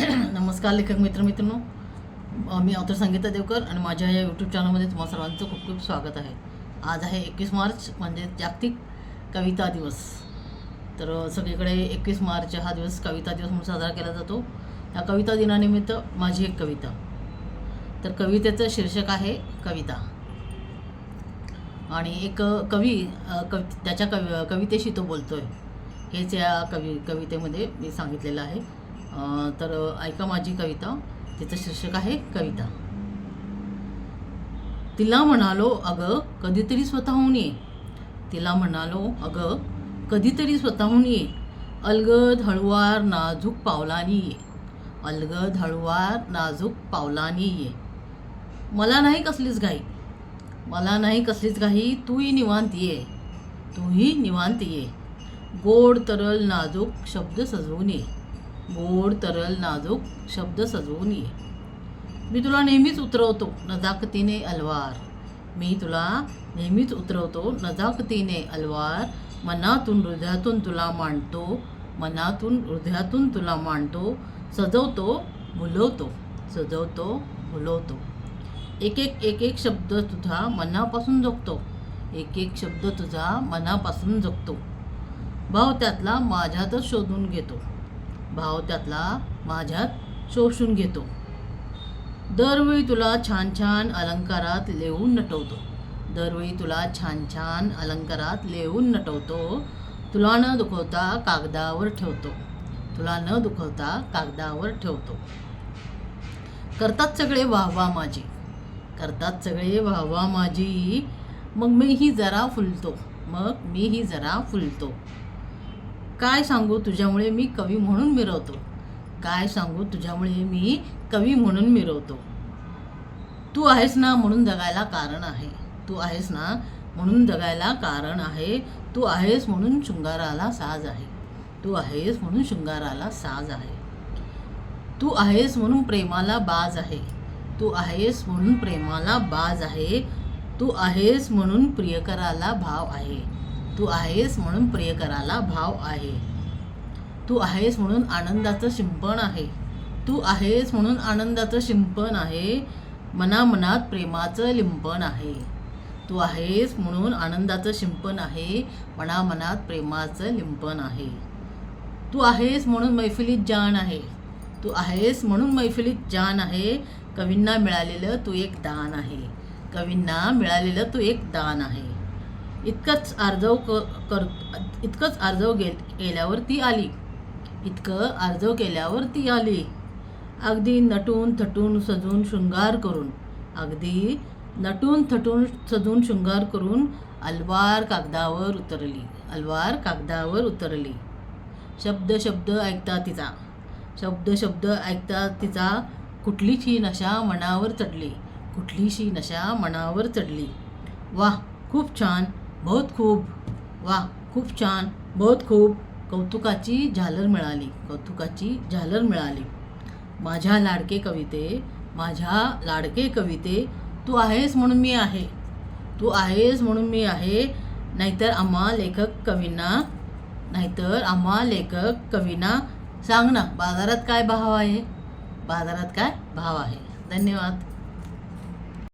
नमस्कार लेखक मित्र मित्रांनो मी ऑथर संगीता देवकर आणि माझ्या या यूट्यूब चॅनलमध्ये तुम्हाला सर्वांचं खूप खूप स्वागत आहे. आज आहे एकवीस मार्च म्हणजे जागतिक कविता दिवस. तर सगळीकडे एकवीस मार्च हा दिवस कविता दिवस म्हणून साजरा केला जातो. या कविता दिनानिमित्त माझी एक कविता. तर कवितेचं शीर्षक आहे कविता. आणि एक कवी कवि त्याच्या कवि कवितेशी तो बोलतो आहे हेच या कवि कवितेमध्ये मी सांगितलेलं आहे. तर ऐका माझी कविता. तिचं शीर्षक आहे कविता. तिला म्हणालो अगं कधीतरी स्वतःहून ये. तिला म्हणालो अगं कधीतरी स्वतःहून ये. अलगद हळुवार नाजूक पावलानी ये. अलगद हळुवार नाजूक पावलानी ये. मला नाही कसलीच घाई. मला नाही कसलीच घाई. तूही निवांत ये. तूही निवांत ये. गोड तरल नाजूक शब्द सजवून ये. गोड तरल नाजूक शब्द सजवून ये. मी तुला नेहमीच उतरवतो नजाकतीने अलवार. मी तुला नेहमीच उतरवतो नजाकतीने अलवार. मनातून हृदयातून तुला मांडतो मनातून हृदयातून तुला मांडतो सजवतो भुलवतो सजवतो भुलवतो. एक एक एक एक शब्द तुझा मनापासून जगतो. एक एक शब्द तुझा मनापासून जगतो. भाव त्यातला माझ्यातच शोधून घेतो. भाव त्यातला माझ्यात शोषून घेतो. दरवेळी तुला छान छान अलंकारात लिहून नटवतो. दरवेळी तुला छान छान अलंकारात लिहून नटवतो. तुला न दुखवता कागदावर ठेवतो. तुला न दुखवता कागदावर ठेवतो. करतात सगळे वाहवा माझी. करतात सगळे वाहवा माझी. मग मीही जरा फुलतो. मग मीही जरा फुलतो. काय सांगू तुझ्यामुळे मी कवी म्हणून मिरवतो? काय सांगू तुझ्यामुळे मी कवी म्हणून मिरवतो? तू आहेस ना म्हणून जगायला कारण आहे. तू आहेस ना म्हणून जगायला कारण आहे. तू आहेस म्हणून शृंगाराला साज आहे. तू आहेस म्हणून शृंगाराला साज आहे. तू आहेस म्हणून प्रेमाला बाज आहे. तू आहेस म्हणून प्रेमाला बाज आहे. तू आहेस म्हणून प्रियकराला भाव आहे. तू आहेस म्हणून प्रियकराला भाव आहे. तू आहेस म्हणून आनंदाचं शिंपण आहे. तू आहेस म्हणून आनंदाचं शिंपण आहे. मनामनात प्रेमाचं लिंपण आहे. तू आहेस म्हणून आनंदाचं शिंपण आहे. मनामनात प्रेमाचं लिंपण आहे. तू आहेस म्हणून मैफिलीत जान आहे. तू आहेस म्हणून मैफिलीत जान आहे. कवींना मिळालेलं तू एक दान आहे. कवींना मिळालेलं तू एक दान आहे. इतकंच आर्जव क कर इतकंच आर्जव गे केल्यावर ती आली. इतकं आर्जव केल्यावर ती आली. अगदी नटून थटून सजून शृंगार करून अगदी नटून थटून सजून शृंगार करून अलवार कागदावर उतरली. अलवार कागदावर उतरली. शब्द शब्द ऐकता तिचा. शब्द शब्द ऐकता तिचा कुठलीशी नशा मनावर चढली. कुठलीशी नशा मनावर चढली. वाह खूप छान. बहुत खूप वा खूप छान बहुत खूप कौतुकाची झालर मिळाली कौतुकाची झालर मिळाली. माझ्या लाडके कविते माझ्या लाडके कविते तू आहेस म्हणून मी आहे. तू आहेस म्हणून मी आहे नाहीतर आम्हा लेखक कवींना नाहीतर आम्हा लेखक कवींना सांग ना बाजारात काय भाव आहे? बाजारात काय भाव आहे? धन्यवाद.